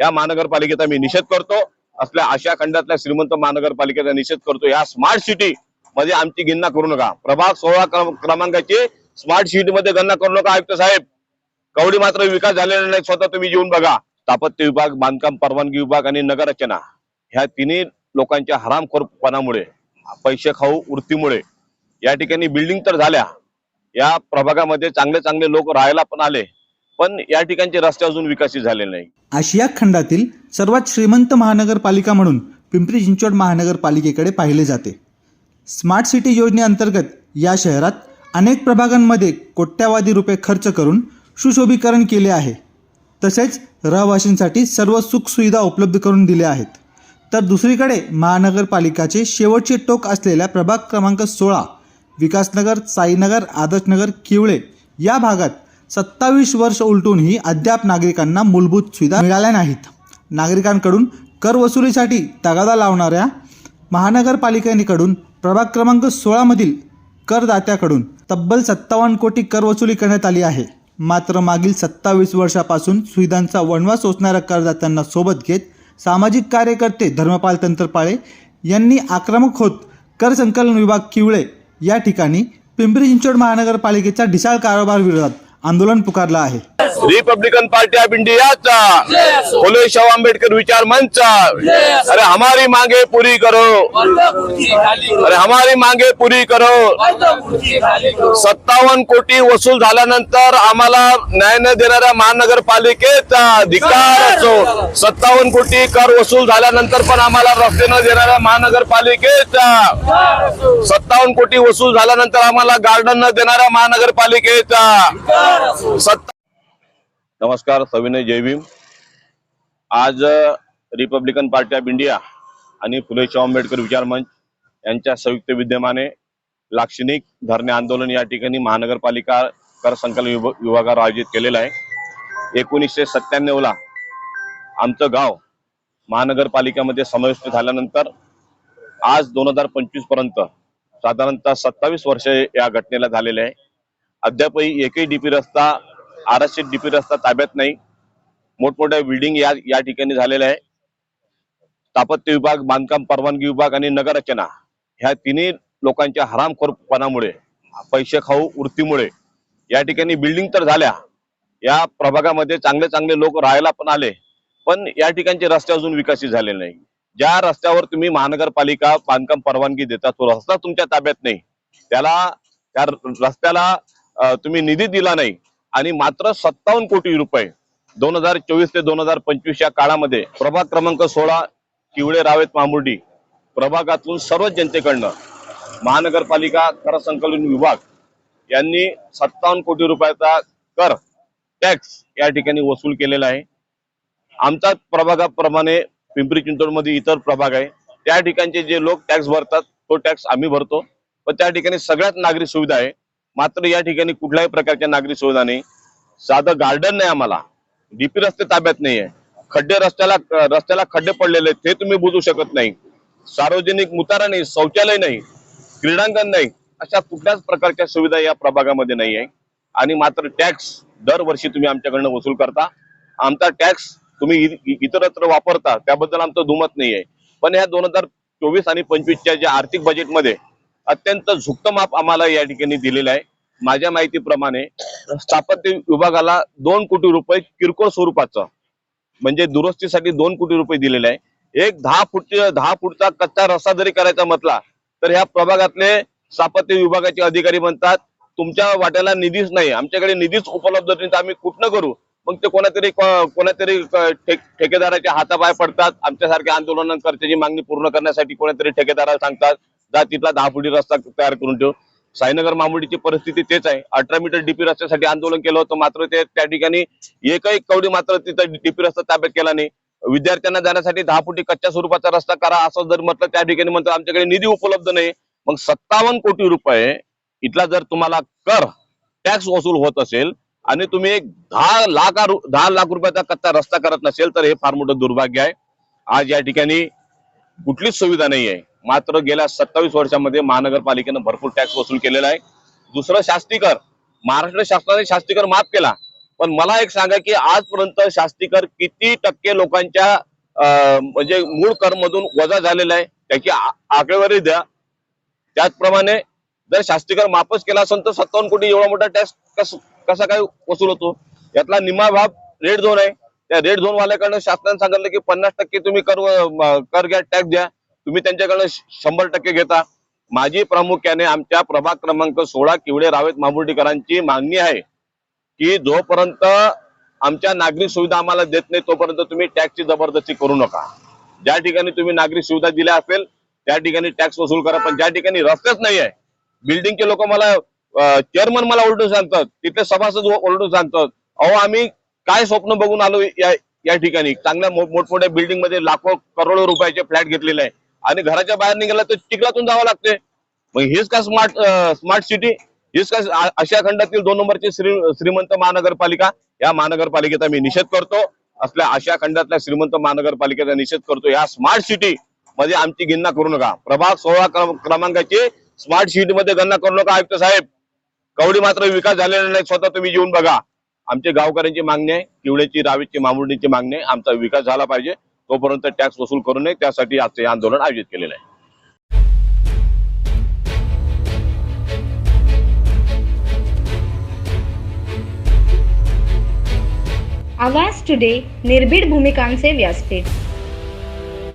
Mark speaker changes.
Speaker 1: या महानगरपालिकेचा मी निषेध करतो. असल्या आशिया खंडातल्या श्रीमंत महानगरपालिकेचा निषेध करतो. या स्मार्ट सिटी मध्ये आमची गणना करू नका. प्रभाग सोळा क्रम- क्रमांकाची स्मार्ट सिटी मध्ये गणना करू नका आयुक्त साहेब. कवडी मात्र विकास झालेला नाही स्वतः तुम्ही येऊन बघा. स्थापत्य विभाग बांधकाम परवानगी विभाग आणि नगररचना ह्या तिन्ही लोकांच्या हरामखोरपणामुळे पैसे खाऊ वृत्तीमुळे या ठिकाणी बिल्डिंग तर झाल्या. या प्रभागामध्ये चांगले चांगले लोक राहायला पण आले. पण या ठिकाणचे रस्ते अजून विकसित झालेले नाही
Speaker 2: आशिया खंडातील सर्वात श्रीमंत महानगरपालिका म्हणून पिंपरी चिंचवड महानगरपालिकेकडे पाहिले जाते. स्मार्ट सिटी योजनेअंतर्गत या शहरात अनेक प्रभागांमध्ये कोट्यावधी रुपये खर्च करून सुशोभीकरण केले आहे. तसेच रहिवाशांसाठी सर्व सुखसुविधा उपलब्ध करून दिल्या आहेत. तर दुसरीकडे महानगरपालिकाचे शेवटचे टोक असलेल्या प्रभाग क्रमांक सोळा विकासनगर साईनगर आदर्शनगर किवळे या भागात सत्तावीस वर्ष उलटूनही अद्याप नागरिकांना मूलभूत सुविधा मिळाल्या नाहीत. नागरिकांकडून कर वसुलीसाठी तगादा लावणाऱ्या महानगरपालिकेकडून प्रभाग क्रमांक सोळामधील करदात्याकडून तब्बल सत्तावन्न कोटी कर वसुली करण्यात आली आहे. मात्र मागील सत्तावीस वर्षापासून सुविधांचा वणवा सोसणाऱ्या करदात्यांना सोबत घेत सामाजिक कार्यकर्ते धर्मपाल तंत्रपाळे यांनी आक्रमक होत कर संकलन विभाग किवळे या ठिकाणी पिंपरी चिंचवड महानगरपालिकेच्या ढिसाळ कारभार विरोधात आंदोलन पुकारलं आहे.
Speaker 1: रिपब्लिकन पार्टी ऑफ इंडियाचा फुले शाहू आंबेडकर विचार मंच अरे हमारी मांगे पूरी करो. अरे हमारी मांगे पूरी करो. सत्तावन्न कोटी वसूल झाल्यानंतर आम्हाला न्याय न देणाऱ्या महानगरपालिकेचा धिकार असो. सत्तावन्न कोटी कर वसूल झाल्यानंतर पण आम्हाला रस्ते न देणाऱ्या महानगरपालिकेचा सत्तावन्न कोटी वसूल झाल्यानंतर आम्हाला गार्डन न देणाऱ्या महानगरपालिकेचा सत्ता नमस्कार सविनय जयभीम आज रिपब्लिकन पार्टी ऑफ इंडिया आणि फुले शाह आंबेडकर विचार मंच यांच्या संयुक्त विद्यमाने लाक्षणिक धरणे आंदोलन या ठिकाणी महानगरपालिका कर संकलन विभागावर आयोजित केलेलं आहे. एकोणीसशे सत्त्याण्णव ला आमचं गाव महानगरपालिकेमध्ये समाविष्ट झाल्यानंतर आज दोन हजार पंचवीसपर्यंत साधारणतः सत्तावीस वर्ष या घटनेला झालेले आहे. अद्यापही एकही डीपी रस्ता आरक्षित डीपी रस्ता ताब्यात नाही. मोठमोठ्या बिल्डिंग या या ठिकाणी झालेल्या आहे. स्थापत्य विभाग बांधकाम परवानगी विभाग आणि नगररचना ह्या तिन्ही लोकांच्या हरामखोरपणामुळे पैसे खाऊ वृत्तीमुळे या ठिकाणी बिल्डिंग तर झाल्या. या प्रभागामध्ये चांगले चांगले लोक राहायला पण आले पण या ठिकाणचे रस्ते अजून विकसित झालेले नाही. ज्या रस्त्यावर तुम्ही महानगरपालिका बांधकाम परवानगी देता तो रस्ता तुमच्या ताब्यात नाही. त्याला त्या रस्त्याला तुम्ही निधी दिला नाही. आणि मात्र सत्तावन्न कोटी रुपये दोन हजार चोवीस ते दोन हजार पंचवीस या काळामध्ये प्रभाग क्रमांक सोळा किवळे रावेत मामुर्डी प्रभागातून सर्व जनतेकडनं महानगरपालिका कर संकलन विभाग यांनी सत्तावन्न कोटी रुपयाचा कर टॅक्स या ठिकाणी वसूल केलेला आहे. आमच्या प्रभागाप्रमाणे पिंपरी चिंचवडमध्ये इतर प्रभाग आहे. त्या ठिकाणचे जे लोक टॅक्स भरतात तो टॅक्स आम्ही भरतो. पण त्या ठिकाणी सगळ्यात नागरी सुविधा आहे. मात्र या ठिकाणी कुठल्याही प्रकारच्या नागरी सुविधा नाही. साधं गार्डन नाही आम्हाला. डीपी रस्ते ताब्यात नाहीये. खड्डे रस्त्याला रस्त्याला खड्डे पडलेले आहेत ते तुम्ही बुजू शकत नाही. सार्वजनिक मुतारा नाही शौचालय नाही क्रीडांगण नाही अशा कुठल्याच प्रकारच्या सुविधा या प्रभागामध्ये नाही आहे आणि मात्र टॅक्स दरवर्षी तुम्ही आमच्याकडनं वसूल करता. आमचा टॅक्स तुम्ही इतरत्र वापरता त्याबद्दल आमचं दुमत नाही आहे पण ह्या दोन हजार चोवीस आणि पंचवीसच्या ज्या आर्थिक बजेटमध्ये अत्यंत झुकतं माप आम्हाला या ठिकाणी दिलेलं आहे. माझ्या माहितीप्रमाणे स्थापत्य विभागाला दोन कोटी रुपये किरकोळ स्वरूपाचं म्हणजे दुरुस्तीसाठी दोन कोटी रुपये दिलेले आहे. एक दहा फुट दहा फूटचा कच्चा रस्ता जरी करायचा म्हटला तर ह्या प्रभागातले स्थापत्य विभागाचे अधिकारी म्हणतात तुमच्या वाट्याला निधीच नाही आमच्याकडे निधीच उपलब्ध नाही तर आम्ही कुठनं करू? मग ते कोणातरी कोणातरी ठेकेदाराच्या हातापाय पडतात आमच्यासारख्या आंदोलनकर्त्याची मागणी पूर्ण करण्यासाठी कोणातरी ठेकेदाराला सांगतात का तिथला दहा फुटी रस्ता तयार करून ठेव साईनगर मामुडीची परिस्थिती तेच आहे. अठरा मीटर डीपी रस्त्यासाठी आंदोलन केलं होतं मात्र ते त्या ठिकाणी एकही कवडी मात्र तिथं डीपी रस्ता ताब्यात केला नाही. विद्यार्थ्यांना जाण्यासाठी दहा फुटी कच्च्या स्वरूपाचा रस्ता करा असं जर म्हटलं त्या ठिकाणी म्हणतात आमच्याकडे निधी उपलब्ध नाही. मग सत्तावन्न कोटी रुपये इथला जर तुम्हाला कर टॅक्स वसूल होत असेल आणि तुम्ही एक दहा लाख दहा लाख रुपयाचा कच्चा रस्ता करत नसेल तर हे फार मोठं दुर्भाग्य आहे. आज या ठिकाणी कुठलीच सुविधा नाही आहे मात्र गेल्या सत्तावीस वर्षामध्ये महानगरपालिकेनं भरपूर टॅक्स वसूल केलेला आहे. दुसरं शास्तीकर महाराष्ट्र शासनाने शास्तीकर माफ केला. पण मला एक सांगा की आजपर्यंत शास्तीकर किती टक्के लोकांच्या अं, म्हणजे मूळ कर मधून वजा झालेला आहे त्याची आकडेवारी द्या. त्याचप्रमाणे जर शास्तीकर माफच केला असेल तर सत्तावन्न कोटी एवढा मोठा टॅक्स कस कसा काय वसूल होतो? यातला निम्मा भाग रेड झोन आहे. त्या रेड झोन वाल्याकडनं शासनाने सांगितलं की पन्नास टक्के तुम्ही कर कर घ्या टॅक्स द्या. तुम्ही त्यांच्याकडनं शंभर टक्के घेता. माझी प्रामुख्याने आमच्या प्रभाग क्रमांक सोळा किवडे रावेत मामुर्डीकरांची मागणी आहे की जोपर्यंत आमच्या नागरिक सुविधा आम्हाला देत नाही तोपर्यंत तुम्ही टॅक्सची जबरदस्ती करू नका. ज्या ठिकाणी तुम्ही नागरिक सुविधा दिल्या असेल त्या ठिकाणी टॅक्स वसूल करा. पण ज्या ठिकाणी रस्तेच नाही आहे बिल्डिंगचे लोक मला चेअरमन मला ओरडून सांगतात तिथले सभासद ओरडून सांगतात अहो आम्ही काय स्वप्न बघून आलो या या ठिकाणी? चांगल्या मोठमोठ्या बिल्डिंगमध्ये लाखो करोडो रुपयाचे फ्लॅट घेतलेले आहे. आणि घराच्या बाहेर निघाला तर चिखलातून जावं लागते मग हेच का स्मार्ट स्मार्ट सिटी हेच का आशिया खंडातील दोन नंबरची श्री श्रीमंत महानगरपालिका? या महानगरपालिकेचा मी निषेध करतो. असल्या आशिया खंडातल्या श्रीमंत महानगरपालिकेचा निषेध करतो. या स्मार्ट सिटी मध्ये आमची गणना करू नका. प्रभाग सोळा क्रम- क्रमांकाची स्मार्ट सिटी मध्ये गणना करू नका आयुक्त साहेब. कवडी मात्र विकास झालेला नाही स्वतः तुम्ही येऊन बघा. आमचे गावकऱ्यांची मागणी आहे किवड्याची रावीची मामुर्डीची मागणी आहे. आमचा विकास झाला पाहिजे. तोपर्यंत टॅक्स वसूल करू नये त्यासाठी आजचे आंदोलन आयोजित केलेलं आहे.
Speaker 3: आवाज टुडे निर्भीड भूमिकांचे व्यासपीठ.